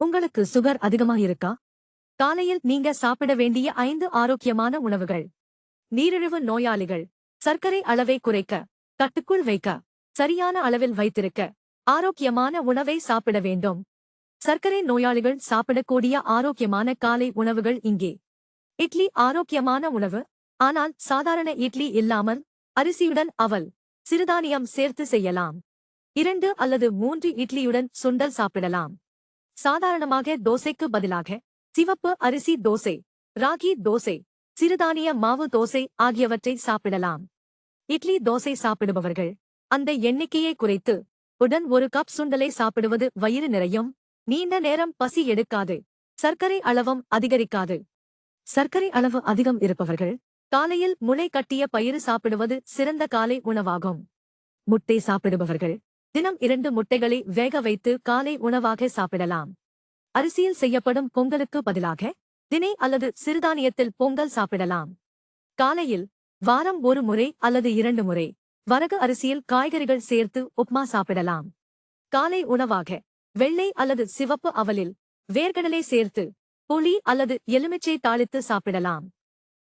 உங்களுக்கு சுகர் அதிகமா இருக்கா காலையில் நீங்க சாப்பிட வேண்டிய ஐந்து ஆரோக்கியமான உணவுகள். நீரிழிவு நோயாளிகள். சர்க்கரை அளவை குறைக்க கட்டுக்குள் வைக்க சரியான அளவில் வைத்திருக்க ஆரோக்கியமான உணவை சாப்பிட வேண்டும். சர்க்கரை நோயாளிகள் சாப்பிடக்கூடிய ஆரோக்கியமான காலை உணவுகள் இங்கே. இட்லி ஆரோக்கியமான உணவு ஆனால் சாதாரண இட்லி இல்லாமல் அரிசியுடன் அவல் சிறுதானியம் சேர்த்து செய்யலாம். இரண்டு அல்லது மூன்று இட்லியுடன் சுண்டல் சாப்பிடலாம். சாதாரணமாக தோசைக்கு பதிலாக சிவப்பு அரிசி தோசை ராகி தோசை சிறுதானிய மாவு தோசை ஆகியவற்றை சாப்பிடலாம். இட்லி தோசை சாப்பிடுபவர்கள் அந்த எண்ணிக்கையை குறைத்து உடன் ஒரு கப் சுண்டலை சாப்பிடுவது வயிறு நிறையும் நீண்ட நேரம் பசி எடுக்காது சர்க்கரை அளவும் அதிகரிக்காது. சர்க்கரை அளவு அதிகம் இருப்பவர்கள் காலையில் முளை கட்டிய பயிறு சாப்பிடுவது சிறந்த காலை உணவாகும். முட்டை சாப்பிடுபவர்கள் தினம் இரண்டு முட்டைகளை வேக வைத்து காலை உணவாக சாப்பிடலாம். அரிசியில் செய்யப்படும் பொங்கலுக்கு பதிலாக தினை அல்லது சிறுதானியத்தில் பொங்கல் சாப்பிடலாம். காலையில் வாரம் ஒரு முறை அல்லது இரண்டு முறை வரகு அரிசியில் காய்கறிகள் சேர்த்து உப்மா சாப்பிடலாம். காலை உணவாக வெள்ளை அல்லது சிவப்பு அவலில் வேர்கடலை சேர்த்து புளி அல்லது எலுமிச்சை தாளித்து சாப்பிடலாம்.